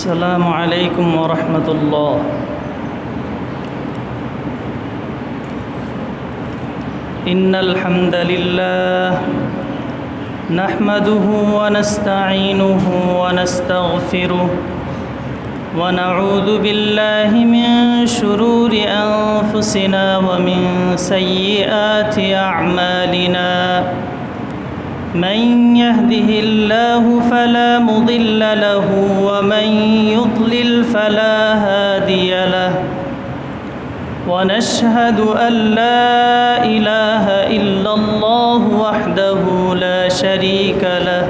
السلام عليكم ورحمة الله. إن الحمد لله نحمده ونستعينه ونستغفره ونعوذ بالله من شرور أنفسنا ومن سيئات أعمالنا. من يهده الله فلا مضل له ومن يضلل فلا هادي له ونشهد أن لا إله إلا الله وحده لا شريك له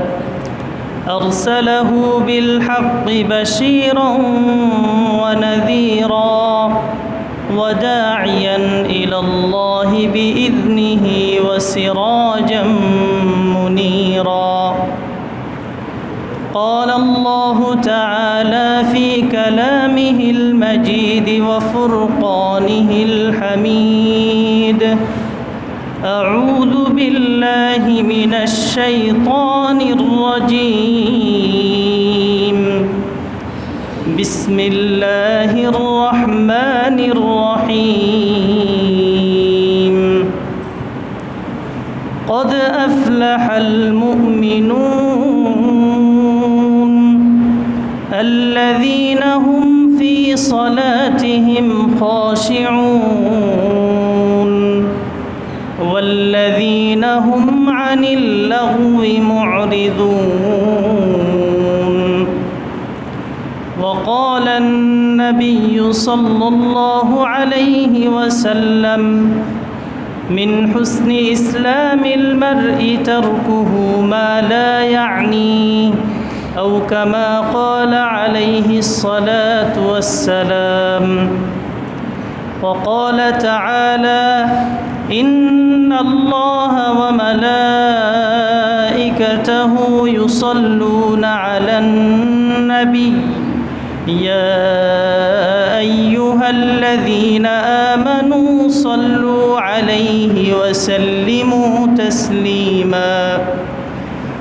أرسله بالحق بشيرا ونذيرا وداعيا إلى الله بإذنه وسراجا قال الله تعالى في كلامه المجيد وفرقانه الحميد. أعوذ بالله من الشيطان الرجيم. بسم الله الرحمن الرحيم. قد أفلح المؤمنون الذين هم في صلاتهم خاشعون والذين هم عن اللغو معرضون. وقال النبي صلى الله عليه وسلم من حسن إسلام المرء تركه ما لا يعنيه أو كما قال عليه الصلاة والسلام. وقال تعالى إن الله وملائكته يصلون على النبي. يا أيها الذين آمنوا صلوا عليه وسلموا تسليما.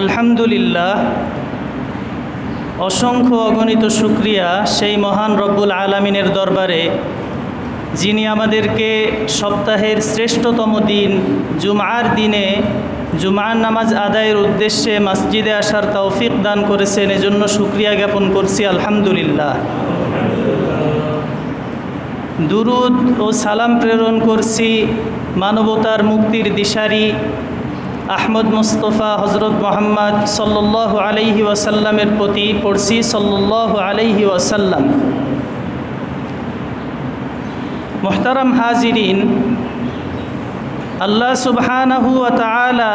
আলহামদুলিল্লাহ। অসংখ্য অগণিত শুক্রিয়া সেই মহান রব্বুল আলমিনের দরবারে, যিনি আমাদেরকে সপ্তাহের শ্রেষ্ঠতম দিন, জুমার দিনে জুমার নামাজ আদায়ের উদ্দেশ্যে মসজিদে আসার তৌফিক দান করেছেন, এজন্য শুক্রিয়া জ্ঞাপন করছি, আলহামদুলিল্লাহ। দুরুদ ও সালাম প্রেরণ করছি মানবতার মুক্তির দিশারি আহমদ মুস্তফা হজরত মোহাম্মদ সাল্লাহ আলহি ওয়াসাল্লামের প্রতি পড়ছি সাল্লাহ আলহি ওয়াসাল্লাম। মোহতারাম হাজিরিন, আল্লাহ সুবহানাহু তালা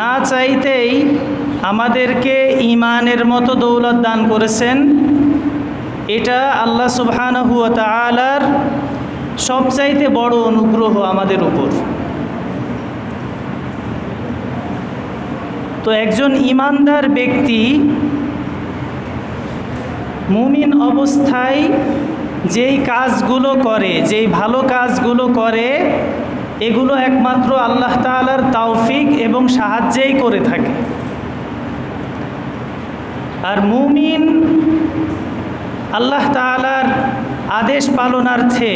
না চাইতেই আমাদেরকে ইমানের মতো দৌলত দান করেছেন। এটা আল্লাহ সুবহানাহু তালার সবচাইতে বড় অনুগ্রহ আমাদের উপর। তো একজন ইমানদার ব্যক্তি মুমিন অবস্থায় যেই কাজগুলো করে, যেই ভালো কাজগুলো করে, এগুলো একমাত্র আল্লাহ তালার তাওফিক এবং সাহায্যেই করে থাকে। আর মুমিন আল্লাহ তালার আদেশ পালনার্থে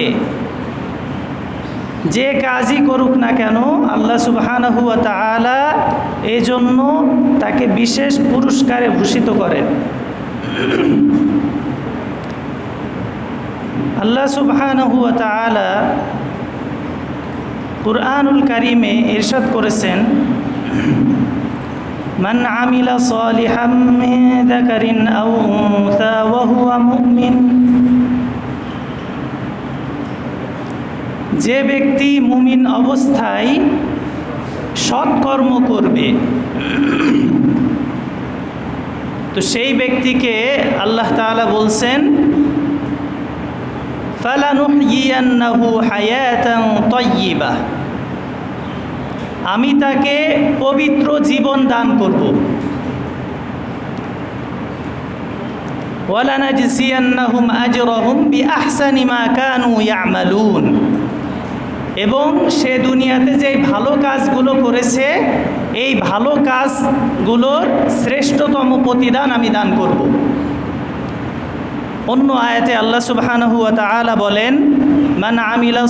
যে কাজই করুক না কেন আল্লাহ সুবাহানহু তালা এজন্য তাকে বিশেষ পুরস্কারে ভূষিত করেন আল্লাহ সুবহানহু তালা কুরআনুল কারিমে ইরশাদ করেছেন من عمل صالحا من ذكر أو أنثى وهو مؤمن যে ব্যক্তি মুমিন অবস্থায় সৎকর্ম করবে, তো সেই ব্যক্তিকে আল্লাহ তাআলা বলছেন আমি তাকে পবিত্র জীবন দান করব। ওয়ালানাজজিয়ান্নাহুম আজরাহুম বিআহসানি মা কানু ইয়ামালুন এবং সে দুনিয়াতে যে ভালো কাজগুলো করেছে, এই ভালো কাজগুলোর শ্রেষ্ঠতম প্রতিদান আমি দান করব। অন্য আয়াতে আল্লাহ সুবহানাহু ওয়া তাআলা বলেন, মান আমিলা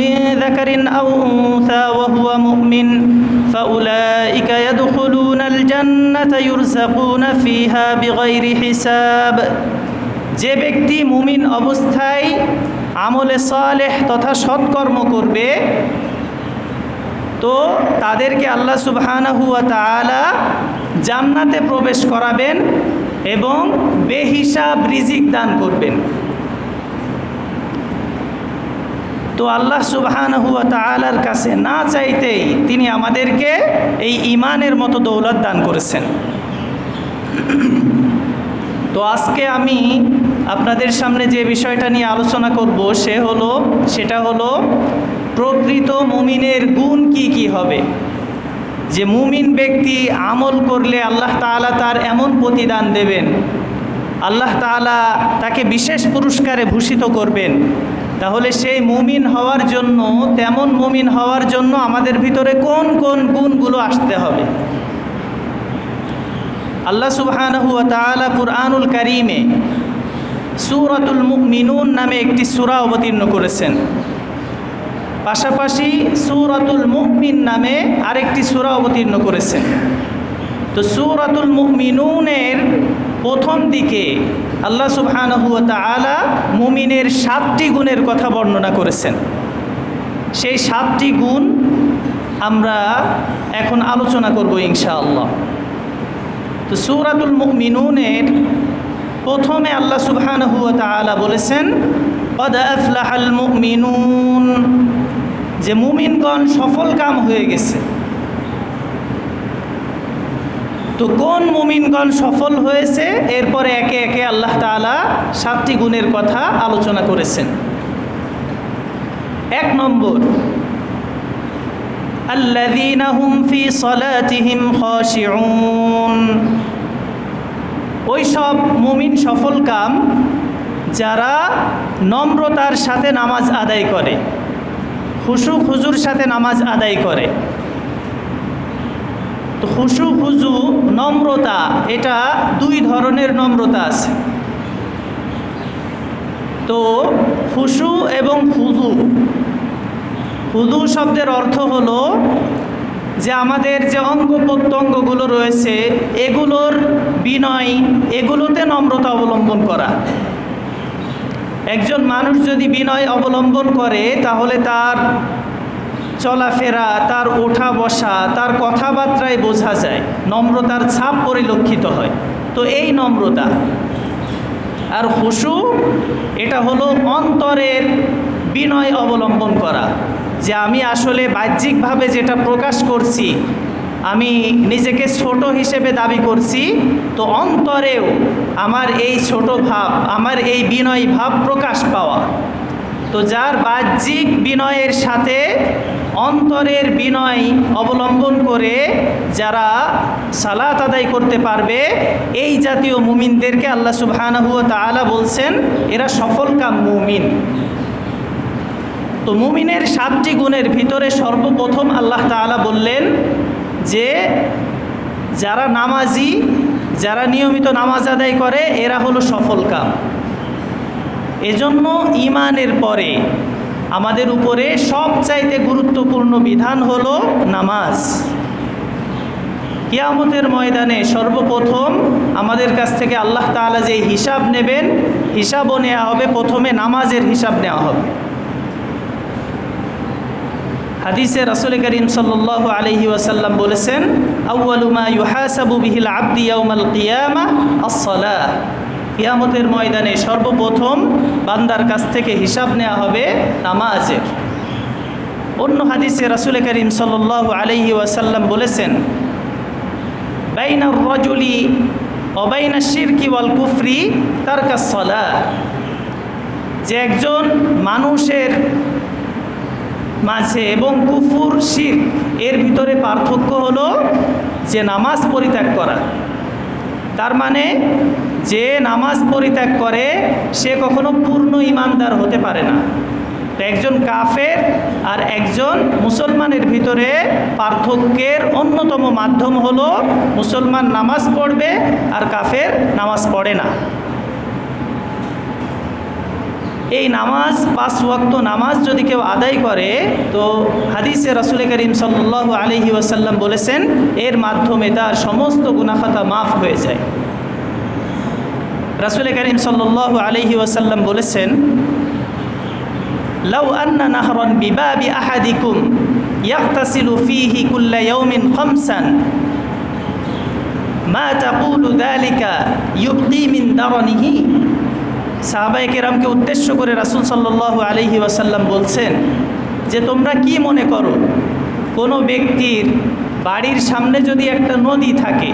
মিন যাকারিন আও উনসা ওয়া হুয়া মুমিন, ফাউলাইকা ইয়াদখুলুনাল জান্নাতা ইউরযাকুনা ফিহা বিগাইরি হিসাব। যে ব্যক্তি মুমিন অবস্থায় আমলে সালেহ তথা সৎকর্ম করবে, তো তাদেরকে আল্লাহ সুবহানাহু ওয়া তাআলা জান্নাতে প্রবেশ করাবেন এবং বেহিসাব রিজিক দান করবেন। তো আল্লাহ সুবহানাহু ওয়া তাআলার কাছে না চাইতেই তিনি আমাদেরকে এই ইমানের মতো দৌলত দান করেছেন। তো আজকে আমি আপনাদের সামনে যে বিষয়টা নিয়ে আলোচনা করব, সে হলো, সেটা হলো, প্রকৃত মুমিনের গুণ কি কি হবে? যে মুমিন ব্যক্তি আমল করলে আল্লাহ তাআলা তার এমন প্রতিদান দেবেন, আল্লাহ তাআলা তাকে বিশেষ পুরস্কারে ভূষিত করবেন, তাহলে সেই মুমিন হওয়ার জন্য, তেমন মুমিন হওয়ার জন্য আমাদের ভিতরে কোন কোন গুণগুলো আসতে হবে? আল্লাহ সুবহানাহু ওয়া কুরআনুল কারীমে সূরাতুল মুমিনুন নামে একটি সূরা অবতীর্ণ করেছেন। পাশাপাশি সূরাতুল মুমিন নামে আরেকটি সুরা অবতীর্ণ করেছেন। তো সূরাতুল মুমিনুনের প্রথম দিকে আল্লাহ সুবহানাহু ওয়া তাআলা মুমিনের সাতটি গুণের কথা বর্ণনা করেছেন। সেই সাতটি গুণ আমরা এখন আলোচনা করব ইনশাআল্লাহ। তো সূরাতুল মুমিনুনের প্রথমে আল্লাহ সুবহান হুয়া তালা বলেছেন যে মুমিনগণ সফল কাম হয়ে গেছে। তো কোন মুমিনগণ সফল হয়েছে? এরপরে একে একে আল্লাহ তালা সাতটি গুণের কথা আলোচনা করেছেন। এক নম্বর আল্লাদিনাহুম ফি সলাতিহিম খশিউন ওই সব মুমিন সফল কাম যারা নম্রতার সাথে নামাজ আদায় করে, খুশু খুজুর সাথে নামাজ আদায় করে। তো খুশু খুজু নম্রতা, এটা দুই ধরনের নম্রতা আছে। তো খুশু এবং খুজু হুদু শব্দের অর্থ হলো যে আমাদের যে অঙ্গ প্রত্যঙ্গগুলো রয়েছে, এগুলোর বিনয়, এগুলোতে নম্রতা অবলম্বন করা। একজন মানুষ যদি বিনয় অবলম্বন করে, তাহলে তার চলাফেরা, তার ওঠা বসা, তার কথাবার্তায় বোঝা যায়, নম্রতার ছাপ পরিলক্ষিত হয়। তো এই নম্রতা। আর হুসু, এটা হলো অন্তরের বিনয় অবলম্বন করা। যে আমি আসলে বাহ্যিকভাবে যেটা প্রকাশ করছি, আমি নিজেকে ছোট হিসেবে দাবি করছি, তো অন্তরেও আমার এই ছোট ভাব, আমার এই বিনয় ভাব প্রকাশ পাওয়া। তো যার বাহ্যিক বিনয়ের সাথে অন্তরের বিনয় অবলম্বন করে যারা সালাত আদায় করতে পারবে, এই জাতীয় মুমিনদেরকে আল্লাহ সুবহানাহু ওয়া তাআলা বলছেন, এরা সফল কাম মুমিন। তো মুমিনের সাতটি গুণের ভিতরে সর্বপ্রথম আল্লাহ তাআলা বললেন যে, যারা নামাজি, যারা নিয়মিত নামাজ আদায় করে, এরা হলো সফল কাম। এজন্য ইমানের পরে আমাদের উপরে সবচাইতে গুরুত্বপূর্ণ বিধান হলো নামাজ। কিয়ামতের ময়দানে সর্বপ্রথম আমাদের কাছ থেকে আল্লাহ তাআলা যে হিসাব নেবেন, হিসাবও নেওয়া হবে, প্রথমে নামাজের হিসাব নেওয়া হবে। হাদিসে রাসুল করিম সাল্লাহ আলহি ওয়াসাল্লাম বলেছেন আসসালাহ। কিয়ামতের ময়দানে সর্বপ্রথম বান্দার কাছ থেকে হিসাব নেওয়া হবে নামাজের। অন্য হাদিসে রাসুল করিম সাল্লাহ আলহি ওয়াসাল্লাম বলেছেন বাইনা রজুলি অবাইনা শিরকি ওয়াল কুফরি তার কাসলা যে একজন মানুষের মাঝে এবং কুফুর, শির। এর ভিতরে পার্থক্য হলো যে নামাজ পরিত্যাগ করা। তার মানে যে নামাজ পরিত্যাগ করে, সে কখনো পূর্ণ ইমানদার হতে পারে না। একজন কাফের আর একজন মুসলমানের ভিতরে পার্থক্যের অন্যতম মাধ্যম হলো মুসলমান নামাজ পড়বে আর কাফের নামাজ পড়ে না। এই নামাজ, পাঁচ ওয়াক্ত নামাজ যদি কেউ আদায় করে, তো হাদিসে রাসুল করিম সাল্লাহ আলহি ওয়াসাল্লাম বলেছেন, এর মাধ্যমে তার সমস্ত গুনাফাতা মাফ হয়ে যায়। রাসুল করিম সাল্লাহ আলহি ওয়াসাল্লাম বলেছেন, লাউ আন্না নাহরন বিবাবি আহাদিকুম ইয়াক্তাসিলু ফিহি কুল্লা ইয়াউমিন খামসান, মা তাকুলু যালিকা ইউবকি মিন দারনিহি। সাহাবাই কেরামকে উদ্দেশ্য করে রাসুল সাল্লাহ আলহি ওয়াসাল্লাম বলছেন যে তোমরা কি মনে করো, কোনো ব্যক্তির বাড়ির সামনে যদি একটা নদী থাকে,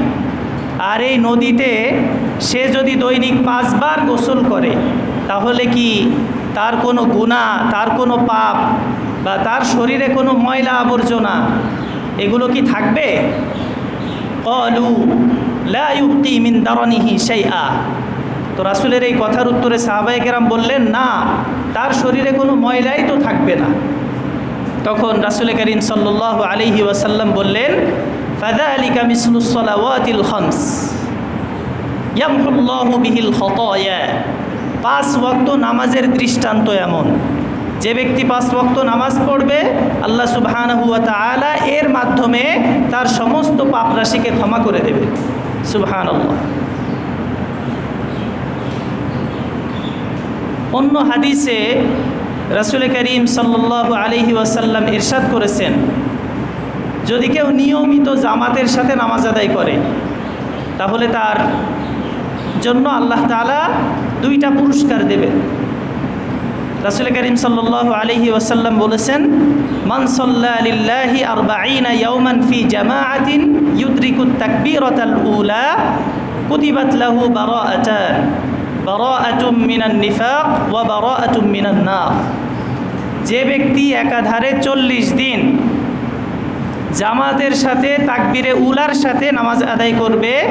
আর এই নদীতে সে যদি দৈনিক পাঁচবার গোসল করে, তাহলে কি তার কোনো গুণা তার কোনো পাপ বা তার শরীরে কোনো ময়লা আবর্জনা এগুলো কি থাকবে? অলু লাউকি মিন দারনিহি সেই আ তো রাসুলের এই কথার উত্তরে সাহাবাই কেরাম বললেন, না, তার শরীরে কোনো ময়লাই তো থাকবে না। তখন রাসুল করিম সাল্লাহ আলিহি ওয়াসাল্লাম বললেন ফাদা আলিকা মিসলুসলাওয়াতিল খমস, ইয়ামহুল্লাহু বিহিল পাঁচ ওয়াক্ত নামাজের দৃষ্টান্ত এমন। যে ব্যক্তি পাঁচ ওয়াক্ত নামাজ পড়বে, আল্লাহ সুবহানাহু ওয়া তাআলা এর মাধ্যমে তার সমস্ত পাপ রাশিকে ক্ষমা করে দেবে। সুবহানাল্লাহ। অন্য হাদিসে রাসুল করিম সাল্লাহ আলহি ওয়াসাল্লাম ইরশাদ করেছেন, যদি কেউ নিয়মিত জামাতের সাথে নামাজ আদায় করে, তাহলে তার জন্য আল্লাহ তালা দুইটা পুরস্কার দেবেন রাসুল করিম সাল্লাহ আলহি ওয়াসাল্লাম বলেছেন মানসল্লা আলিল্লাহি আর বাইনা ইয়ৌমান ফি ইউদ্রিকুত উলা কুতিবাত লাহু বারাআতান। বারাআতুম মিনান নিফাক ওয়া বারাআতুম মিনান নার। যে ব্যক্তি একাধারে চল্লিশ দিন জামাতের সাথে, তাকবিরে উলার সাথে নামাজ আদায় করবে,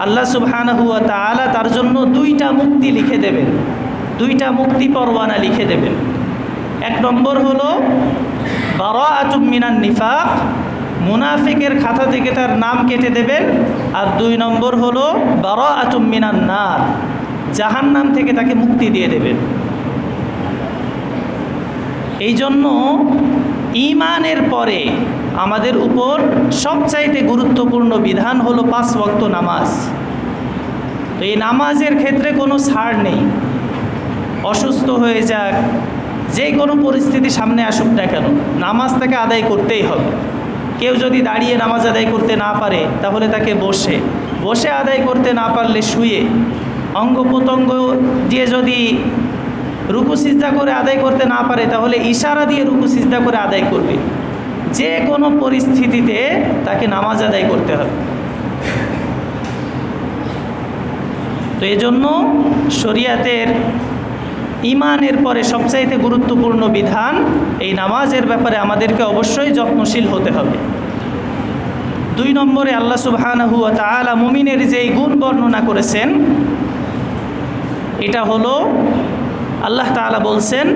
আল্লাহ সুবহানাহু ওয়া তাআলা তার জন্য দুইটা মুক্তি লিখে দেবেন। দুইটা মুক্তি পরওয়ানা লিখে দেবেন। এক নম্বর হলো, বারাআতুম মিনান নিফাক, মুনাফিকের খাতা থেকে তার নাম কেটে দেবেন। আর দুই নম্বর হলো, বারাআতুম মিনান নার। জাহান নাম থেকে তাকে মুক্তি দিয়ে দেবেন। এই জন্য ইমানের পরে আমাদের উপর সবচাইতে গুরুত্বপূর্ণ বিধান হলো পাঁচ ওয়াক্ত নামাজ। তো এই নামাজের ক্ষেত্রে কোনো ছাড় নেই। অসুস্থ হয়ে যাক, যে কোনো পরিস্থিতি সামনে আসুক না কেন, নামাজ তাকে আদায় করতেই হবে। কেউ যদি দাঁড়িয়ে নামাজ আদায় করতে না পারে, তাহলে তাকে বসে। বসে আদায় করতে না পারলে শুয়ে। অঙ্গ প্রত্যঙ্গ দিয়ে যদি রুকু করে আদায় করতে না পারে, তাহলে ইশারা দিয়ে রুকু করে আদায় করবে। যে কোনো পরিস্থিতিতে তাকে নামাজ আদায় করতে হবে। তো এজন্য শরিয়াতের ইমানের পরে সবচাইতে গুরুত্বপূর্ণ বিধান, এই নামাজের ব্যাপারে আমাদেরকে অবশ্যই যত্নশীল হতে হবে। দুই নম্বরে আল্লাহ সুবহানাহু ওয়া তাআলা মুমিনের যেই গুণ বর্ণনা করেছেন এটা হলো আল্লাহ তাআলা বলছেন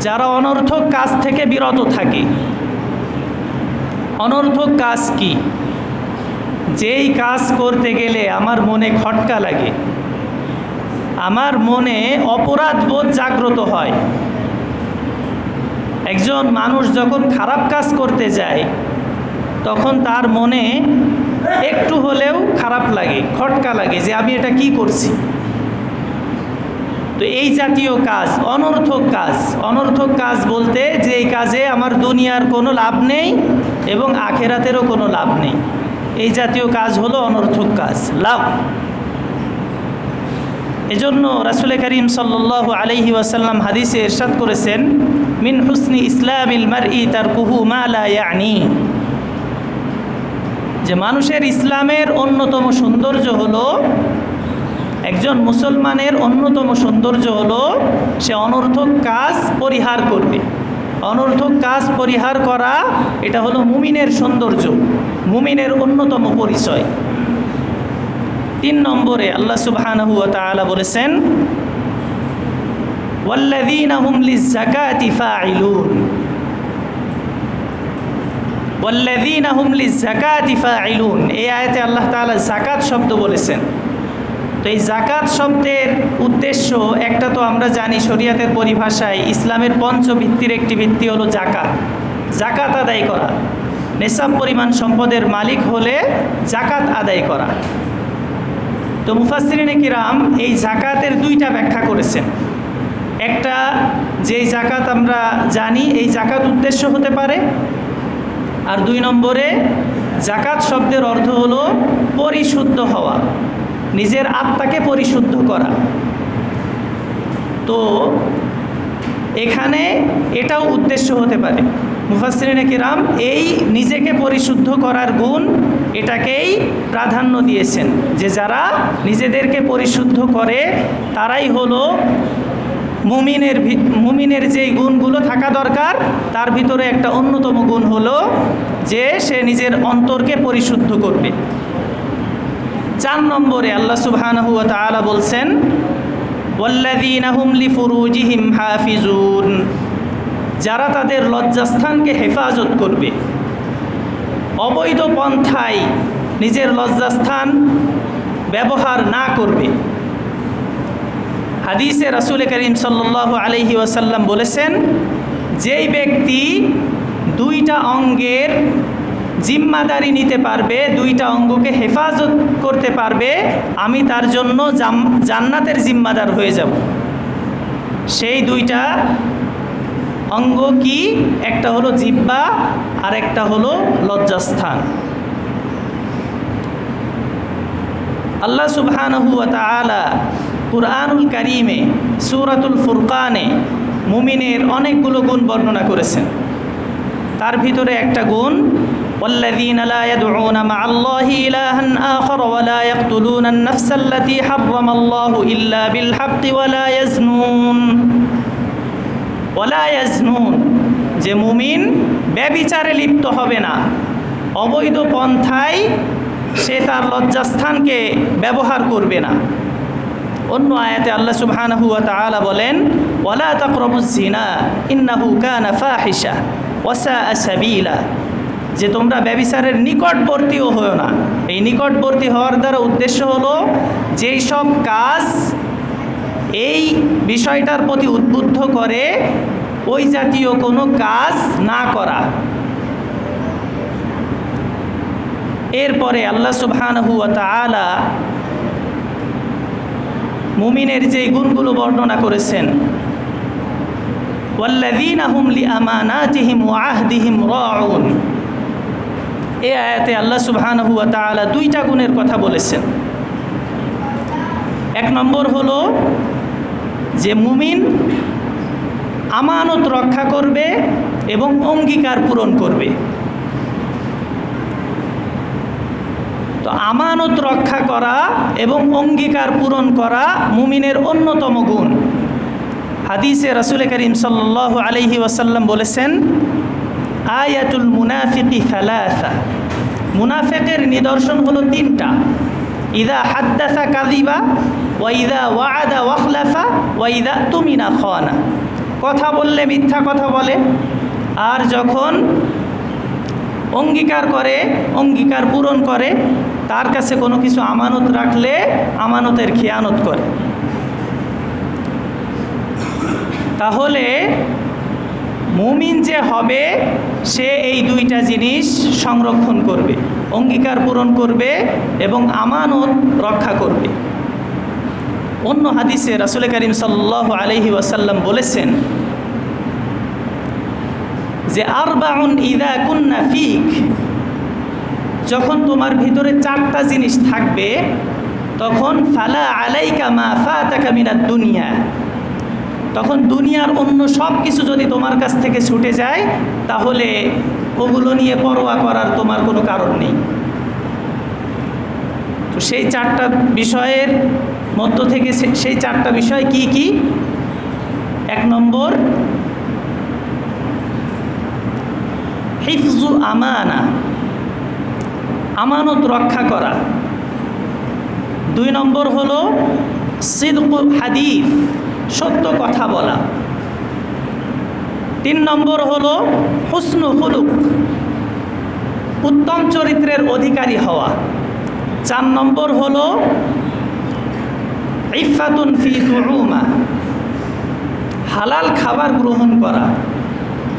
যারা অনর্থক কাজ থেকে বিরত থাকে। অনর্থক কাজ কি? যেই কাজ করতে গেলে আমার মনে খটকা লাগে, আমার মনে অপরাধ বোধ জাগ্রত হয়। একজন মানুষ যখন খারাপ কাজ করতে যায়, তখন তার মনে একটু হলেও খারাপ লাগে, খটকা লাগে যে আমি এটা কি করছি? তো এই জাতীয় কাজ, অনর্থক কাজ অনর্থক কাজ বলতে যে এই কাজে আমার দুনিয়ার কোনো লাভ নেই এবং আখেরাতেরও কোনো লাভ নেই। এই জাতীয় কাজ হলো অনর্থক কাজ, লাভ। এজন্য রাসুল করিম সাল্লাহ আলহি ওয়াসাল্লাম হাদিসে এরশাদ করেছেন, মিন হুসনি ইসলামিল মার ই তার কুহু মালা ইয়ানি। যে মানুষের ইসলামের অন্যতম সৌন্দর্য হলো, একজন মুসলমানের অন্যতম সৌন্দর্য হলো, সে অনর্থক কাজ পরিহার করবে। অনর্থক কাজ পরিহার করা, এটা হলো মুমিনের সৌন্দর্য, মুমিনের অন্যতম পরিচয়। তিন নম্বরে আল্লাহ ওয়া তাআলা বলেছেন ওয়াল্লাযীনা হুম লিয-যাকাতি ফাঈলুন। এই আয়াতে আল্লাহ তাআলা যাকাত শব্দ বলেছেন। তো এই জাকাত শব্দের উদ্দেশ্য একটা তো আমরা জানি শরিয়াতের পরিভাষায় ইসলামের পঞ্চভিত্তির একটি ভিত্তি হলো জাকাত জাকাত আদায় করা। নেশাব পরিমাণ সম্পদের মালিক হলে জাকাত আদায় করা। তো মুফাসরিনে কিরাম এই জাকাতের দুইটা ব্যাখ্যা করেছেন। একটা, যেই জাকাত আমরা জানি, এই জাকাত উদ্দেশ্য হতে পারে। আর দুই নম্বরে জাকাত শব্দের অর্থ হলো পরিশুদ্ধ হওয়া, নিজের আত্মাকে পরিশুদ্ধ করা। তো এখানে এটাও উদ্দেশ্য হতে পারে। মুফাসরিন কিরাম এই নিজেকে পরিশুদ্ধ করার গুণ এটাকেই প্রাধান্য দিয়েছেন যে যারা নিজেদেরকে পরিশুদ্ধ করে, তারাই হলো মুমিনের মুমিনের যেই গুণগুলো থাকা দরকার, তার ভিতরে একটা অন্যতম গুণ হলো যে সে নিজের অন্তরকে পরিশুদ্ধ করবে। চার নম্বরে আল্লাহ সুবহানাহু ওয়া তাআলা বলছেন হাফিজুন যারা তাদের লজ্জাস্থানকে হেফাজত করবে। অবৈধ পন্থায় নিজের লজ্জাস্থান ব্যবহার না করবে। হাদিসে রাসুল করিম সাল্লাহ আলহি ওয়াসাল্লাম বলেছেন, যেই ব্যক্তি দুইটা অঙ্গের জিম্মাদারি নিতে পারবে, দুইটা অঙ্গকে হেফাজত করতে পারবে, আমি তার জন্য জান্নাতের জিম্মাদার হয়ে যাব। সেই দুইটা অঙ্গ কি? একটা হলো জিব্বা আর একটা হলো লজ্জাস্থান। আল্লাহ সুবহানাহু ওয়া কুরআনুল কারিমে সূরাতুল ফুরকানে মুমিনের অনেকগুলো গুণ বর্ণনা করেছেন তার ভিতরে একটা গুণ والذين لا يدعون مع الله إلها آخر ولا يقتلون النفس التي حرم الله إلا بالحق ولا يزنون ولا يزنون যে মুমিন ব্যবিচারে লিপ্ত হবে না অবৈধ পন্থায় সে তার লজ্জাস্থানকে ব্যবহার করবে না অন্য আয়াতে আল্লাহ সুবহানাহু ওয়া তাআলা বলেন, ওয়ালা তাকরাবুজ জিনা ইন্নাহু কানা ফাহিশা ওয়াসা সাবিলা। যে তোমরা ব্যবিচারের নিকটবর্তীও হও না। এই নিকটবর্তী হওয়ার দ্বারা উদ্দেশ্য হলো, যেই সব কাজ এই বিষয়টার প্রতি উদ্বুদ্ধ করে, ওই জাতীয় কোনো কাজ না করা। এরপরে আল্লাহ সুবহানাহু ওয়া তাআলা মুমিনের যে গুণগুলো বর্ণনা করেছেন এই আয়াতে আল্লাহ সুবহানাহু ওয়া তাআলা দুইটা গুণের কথা বলেছেন। এক নম্বর হলো যে মুমিন আমানত রক্ষা করবে এবং অঙ্গীকার পূরণ করবে। তো আমানত রক্ষা করা এবং অঙ্গীকার পূরণ করা মুমিনের অন্যতম গুণ। হাদিসে রাসুল করিম সাল্লাহ আলহি ওয়াসাল্লাম বলেছেন, আয়াতুল মুনাফিকি ফালাসা মুনাফেকের নিদর্শন হলো তিনটা। ইদা হাদ্দাসা কাদিবা ওয়াইদা ওয়াদা ওয়াখলাফা ওয়াইদা তুমিনা খানা। কথা বললে মিথ্যা কথা বলে, আর যখন অঙ্গীকার করে, অঙ্গীকার পূরণ করে, তার কাছে কোনো কিছু আমানত রাখলে আমানতের খেয়ানত করে। তাহলে মুমিন যে হবে, সে এই দুইটা জিনিস সংরক্ষণ করবে, অঙ্গীকার পূরণ করবে এবং আমানত রক্ষা করবে। অন্য হাদিসে রাসুল করিম সাল্লাহ আলহি ওয়াসাল্লাম বলেছেন যে আরবাউন ইদা কুন্না ফিক, যখন তোমার ভিতরে চারটা জিনিস থাকবে, তখন ফালা আলাইকা মা মিনাদ দুনিয়া। তখন দুনিয়ার অন্য সব কিছু যদি তোমার কাছ থেকে ছুটে যায়, তাহলে ওগুলো নিয়ে পরোয়া করার তোমার কোনো কারণ নেই। তো সেই চারটা বিষয়ের মধ্য থেকে সেই চারটা বিষয় কি কি? এক নম্বর হিফজু আমানা, আমানত রক্ষা করা। দুই নম্বর হলো সিদকুল হাদিফ সত্য কথা বলা। তিন নম্বর হলো হুসনু হুলুক উত্তম চরিত্রের অধিকারী হওয়া। চার নম্বর হলো ইফাতুন ফি তুরুমা, হালাল খাবার গ্রহণ করা।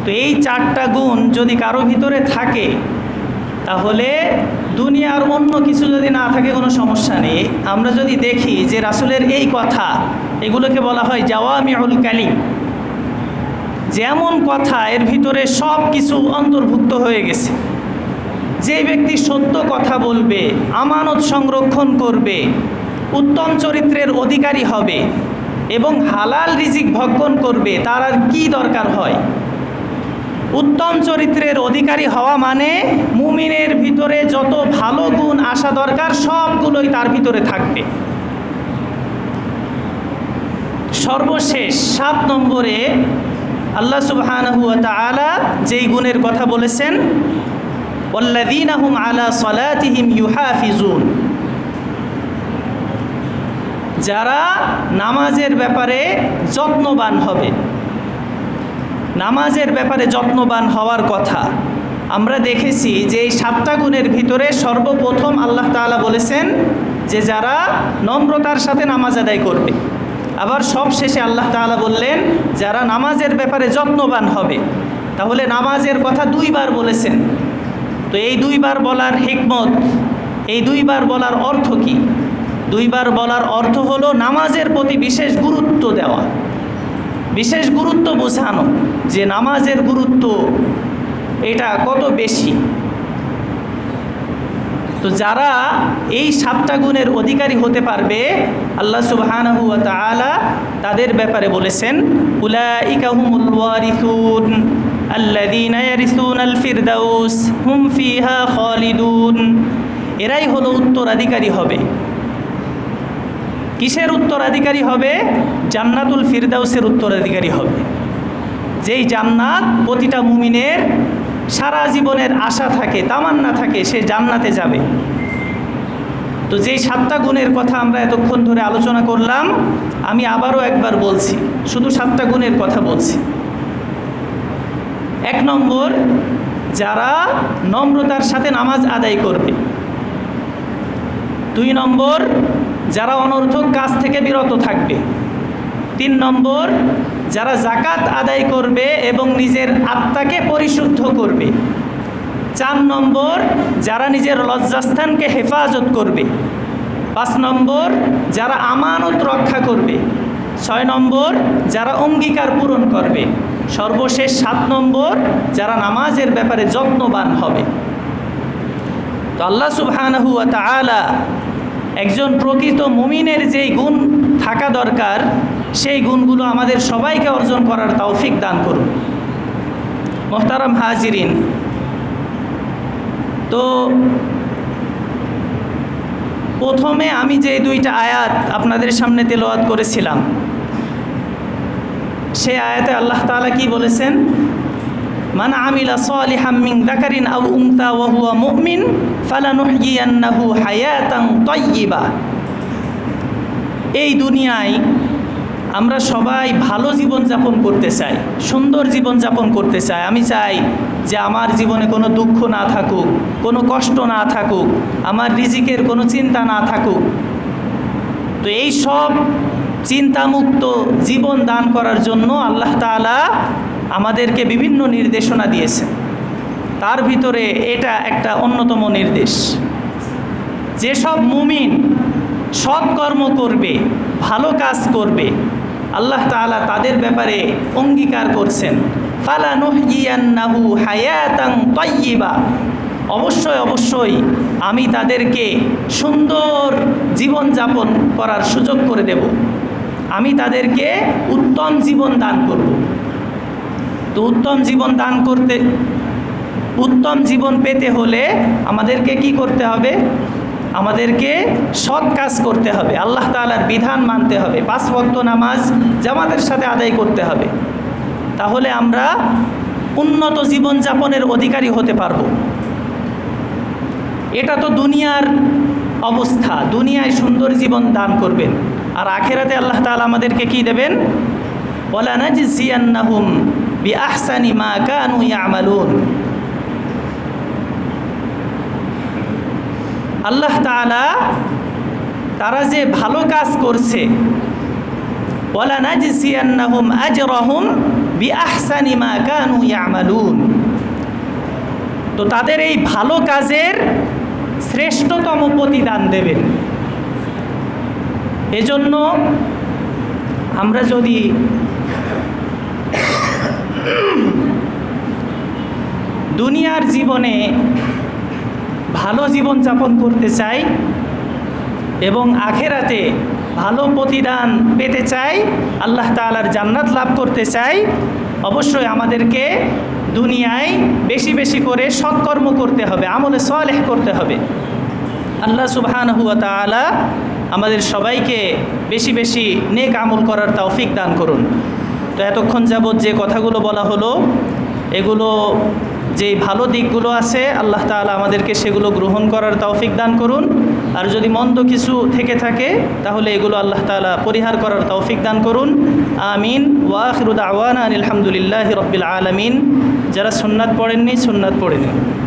তো এই চারটা গুণ যদি কারও ভিতরে থাকে, তাহলে দুনিয়ার অন্য কিছু যদি না থাকে কোনো সমস্যা নেই। আমরা যদি দেখি যে রাসুলের এই কথা, এগুলোকে বলা হয় জাওয়ামিউল কালিম। যেমন কথা, এর ভিতরে সব কিছু অন্তর্ভুক্ত হয়ে গেছে। যে ব্যক্তি সত্য কথা বলবে, আমানত সংরক্ষণ করবে, উত্তম চরিত্রের অধিকারী হবে এবং হালাল রিজিক ভক্ষণ করবে, তার আর কী দরকার হয়? উত্তম চরিত্রের অধিকারী হওয়া মানে মুমিনের ভিতরে যত ভালো গুণ আসা দরকার, সবগুলোই তার ভিতরে থাকবে। সর্বশেষ সাত নম্বরে আল্লাহ তাআলা যেই গুণের কথা বলেছেন যারা নামাজের ব্যাপারে যত্নবান হবে নামাজের ব্যাপারে যত্নবান হওয়ার কথা। আমরা দেখেছি যে এই সাতটা গুণের ভিতরে সর্বপ্রথম আল্লাহ তাআলা বলেছেন যে যারা নম্রতার সাথে নামাজ আদায় করবে। আবার সব শেষে আল্লাহ তাআলা বললেন, যারা নামাজের ব্যাপারে যত্নবান হবে। তাহলে নামাজের কথা দুইবার বলেছেন। তো এই দুইবার বলার হিকমত, এই দুইবার বলার অর্থ কি? দুইবার বলার অর্থ হলো নামাজের প্রতি বিশেষ গুরুত্ব দেওয়া। বিশেষ গুরুত্ব বোঝানো, যে নামাজের গুরুত্ব এটা কত বেশি? তো যারা এই সাতটা গুণের অধিকারী হতে পারবে, আল্লাহ তাআলা তাদের ব্যাপারে বলেছেন এরাই হলো উত্তরাধিকারী হবে। কিসের উত্তরাধিকারী হবে? জান্নাতুল ফিরদাউসের উত্তরাধিকারী হবে। যেই জান্নাত প্রতিটা মুমিনের সারা জীবনের আশা থাকে, তামান্না থাকে, সে জান্নাতে যাবে। তো যেই সাতটা গুণের কথা আমরা এতক্ষণ ধরে আলোচনা করলাম, আমি আবারও একবার বলছি, শুধু সাতটা গুণের কথা বলছি। এক নম্বর, যারা নম্রতার সাথে নামাজ আদায় করবে। দুই নম্বর যারা অনর্থক কাজ থেকে বিরত থাকবে। তিন নম্বর, যারা জাকাত আদায় করবে এবং নিজের আত্মাকে পরিশুদ্ধ করবে। চার নম্বর, যারা নিজের লজ্জাস্থানকে হেফাজত করবে। পাঁচ নম্বর, যারা আমানত রক্ষা করবে। ছয় নম্বর, যারা অঙ্গীকার পূরণ করবে। সর্বশেষ সাত নম্বর, যারা নামাজের ব্যাপারে যত্নবান হবে। তো আল্লাহ সুবহানাহু একজন প্রকৃত মুমিনের যেই গুণ থাকা দরকার, সেই গুণগুলো আমাদের সবাইকে অর্জন করার তৌফিক দান করুন। মোহতারাম হাজিরিন, তো প্রথমে আমি যে দুইটা আয়াত আপনাদের সামনে তেলাওয়াত করেছিলাম, সেই আয়াতে আল্লাহ তাআলা কি বলেছেন? মান আমিলা সালিহাম মিন যাকারিন আও উনসা ওয়া হুয়া মুমিন ফালানুহয়িয়ান্নাহু হায়াতান এই দুনিয়ায় আমরা সবাই ভালো জীবন যাপন করতে চাই, সুন্দর জীবন যাপন করতে চাই। আমি চাই যে আমার জীবনে কোনো দুঃখ না থাকুক, কোনো কষ্ট না থাকুক, আমার রিজিকের কোনো চিন্তা না থাকুক। তো এই সব চিন্তামুক্ত জীবন দান করার জন্য আল্লাহ তাআলা আমাদেরকে বিভিন্ন নির্দেশনা দিয়েছেন তার ভিতরে এটা একটা অন্যতম নির্দেশ। যেসব মুমিন সৎ কর্ম করবে, ভালো কাজ করবে, আল্লাহ তাআলা তাদের ব্যাপারে অঙ্গীকার করছেন। ফালা নুহইয়ান্নাহু হায়াতান তাইয়্যিবা অবশ্যই অবশ্যই আমি তাদেরকে সুন্দর জীবনযাপন করার সুযোগ করে দেব। আমি তাদেরকে উত্তম জীবন দান করব। তো উত্তম জীবন দান করতে, উত্তম জীবন পেতে হলে আমাদেরকে কি করতে হবে? আমাদেরকে সৎ কাজ করতে হবে। আল্লাহ তালার বিধান মানতে হবে। পাঁচ ভক্ত নামাজ জামাতের সাথে আদায় করতে হবে। তাহলে আমরা উন্নত জীবনযাপনের অধিকারী হতে পারব। এটা তো দুনিয়ার অবস্থা। দুনিয়ায় সুন্দর জীবন দান করবেন। আর আখেরাতে আল্লাহ তাআলা আমাদেরকে কি দেবেন? ওয়ালানাজিয়ান্নাহুম বিআহসানি মা কানু ইয়ামালুন। আল্লাহ তাআলা তারা যে ভালো কাজ করছে ওয়ালানাজিয়ান্নাহুম আজরাহুম বিআহসানি মা কানু ইয়ামালুন। তো তাদের এই ভালো কাজের শ্রেষ্ঠতম প্রতিদান দেবেন। এজন্য আমরা যদি দুনিয়ার জীবনে ভালো জীবন যাপন করতে চাই এবং আখেরাতে ভালো প্রতিদান পেতে চাই, আল্লাহ তাআলার জান্নাত লাভ করতে চাই, অবশ্যই আমাদেরকে দুনিয়ায় বেশি বেশি করে সৎকর্ম করতে হবে, আমলে সলেহ করতে হবে। আল্লাহ সুবহানাহু ওয়া তাআলা আমাদের সবাইকে বেশি বেশি নেক আমল করার তৌফিক দান করুন। তো এতক্ষণ যাবৎ যে কথাগুলো বলা হলো, এগুলো যে ভালো দিকগুলো আছে, আল্লাহ তালা আমাদেরকে সেগুলো গ্রহণ করার তৌফিক দান করুন। আর যদি মন্দ কিছু থেকে থাকে, তাহলে এগুলো আল্লাহ তালা পরিহার করার তৌফিক দান করুন। আমিন। ওয়াহরুদ আওয়ান আলহামদুলিল্লাহ রব্বিল আলমিন। যারা সুন্নাত পড়েননি, সুন্নাত পড়ে নিন।